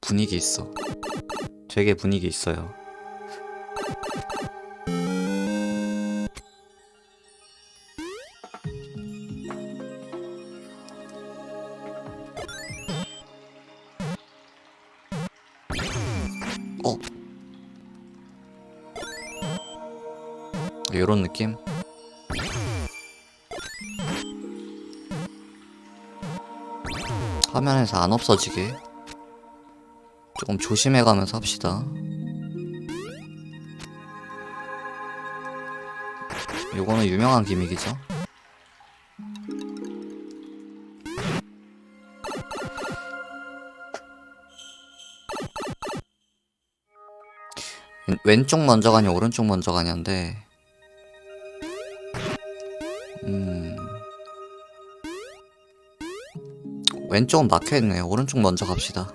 분위기 있어. 되게 분위기 있어요. 어? 요런 느낌? 화면에서 안 없어지게 조금 조심해가면서 합시다. 요거는 유명한 기믹이죠. 왼- 왼쪽 먼저 가냐 오른쪽 먼저 가냐인데 음 왼쪽은 막혀있네요 오른쪽 먼저 갑시다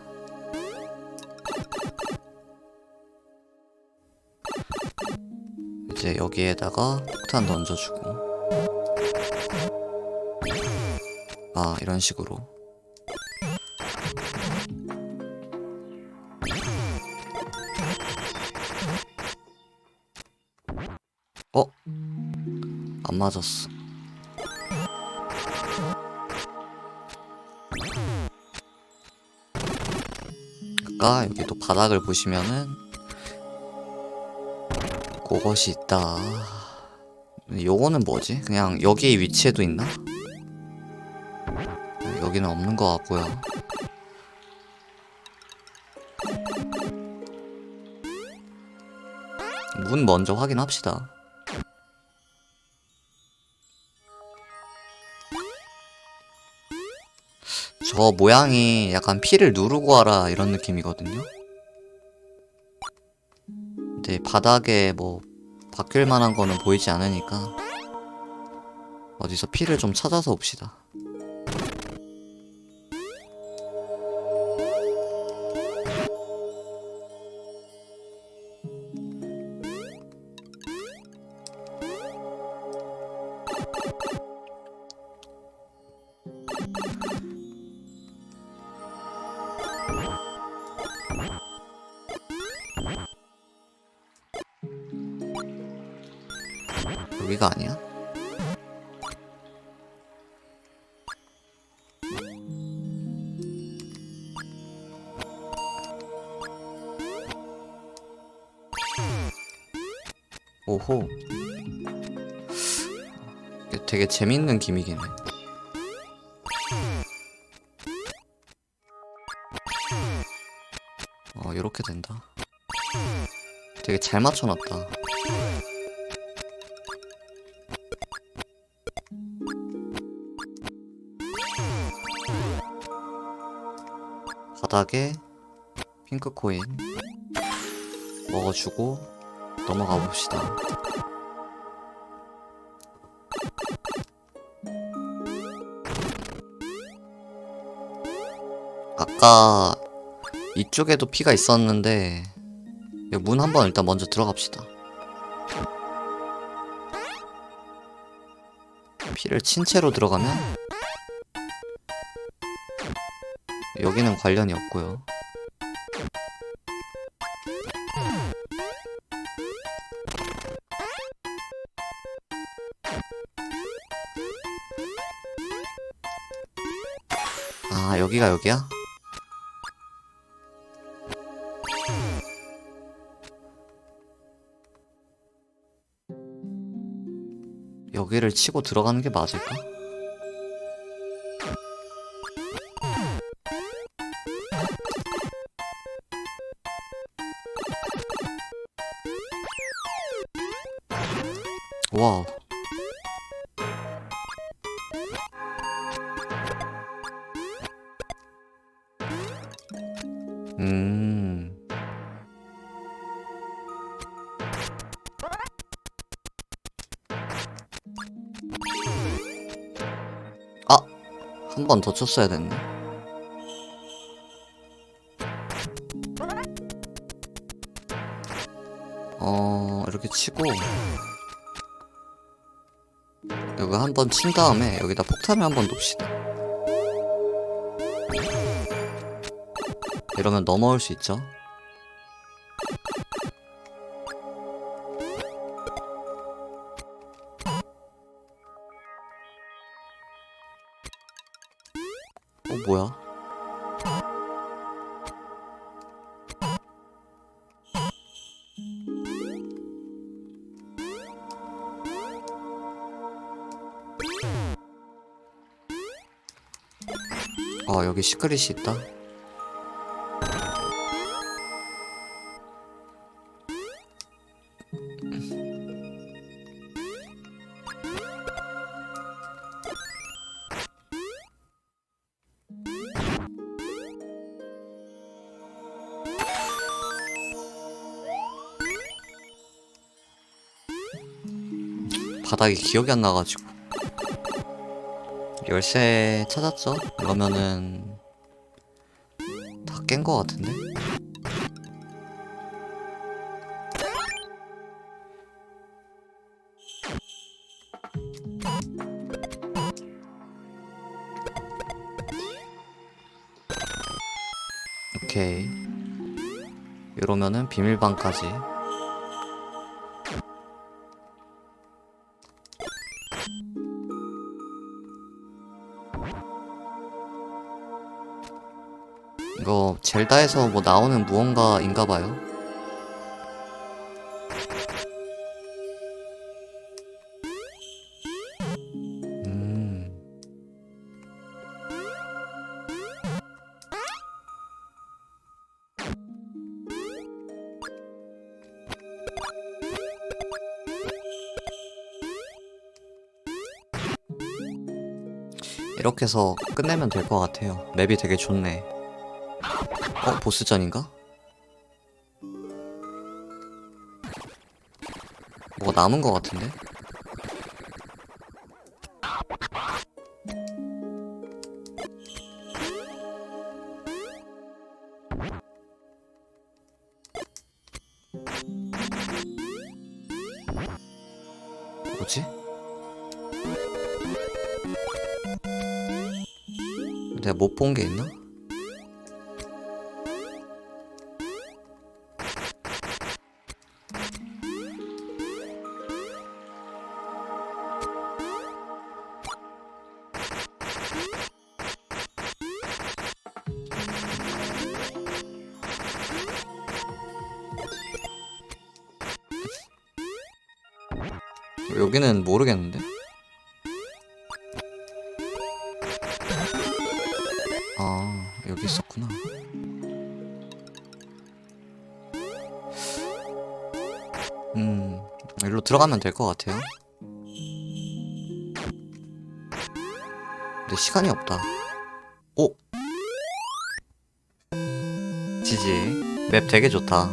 이제 여기에다가 폭탄 던져주고. 아 이런 식으로. 어? 안 맞았어. 아까 여기 또 바닥을 보시면은 그것이 있다. 요거는 뭐지? 그냥 여기 위치에도 있나? 여기는 없는 것 같고요. 문 먼저 확인합시다. 저 모양이 약간 피를 누르고 와라 이런 느낌이거든요. 근데 바닥에 뭐 바뀔 만한 거는 보이지 않으니까 어디서 피를 좀 찾아서 옵시다. 여기가 아니야? 오호. 되게 재밌는 기믹이네. 어, 이렇게 된다. 되게 잘 맞춰놨다. 바닥에 핑크 코인 먹어주고 넘어가 봅시다. 아까 이쪽에도 피가 있었는데 문 한번 일단 먼저 들어갑시다. 피를 친 채로 들어가면 여기는 관련이 없고요. 아, 여기가 여기야? 여기를 치고 들어가는 게 맞을까? 와우. 음. 아! 한 번 더 쳤어야 됐네. 어, 이렇게 치고. 여기 한번 친 다음에 여기다 폭탄을 한번 놓읍시다. 이러면 넘어올 수 있죠. 어, 뭐야? 아, 여기 시크릿이 있다. 바닥이 기억이 안 나가지고 열쇠 찾았죠? 이러면은 다 깬 거 같은데? 오케이 이러면은 비밀방까지 젤다에서 뭐 나오는 무언가인가 봐요. 음. 이렇게 해서 끝내면 될 것 같아요. 맵이 되게 좋네. 어, 보스전인가? 뭐가 남은 것 같은데? 뭐지? 내가 못 본 게 있나? 여기는 모르겠는데? 아, 여기 있었구나. 음, 일로 들어가면 될 것 같아요. 근데 시간이 없다. 오! 지지. 맵 되게 좋다.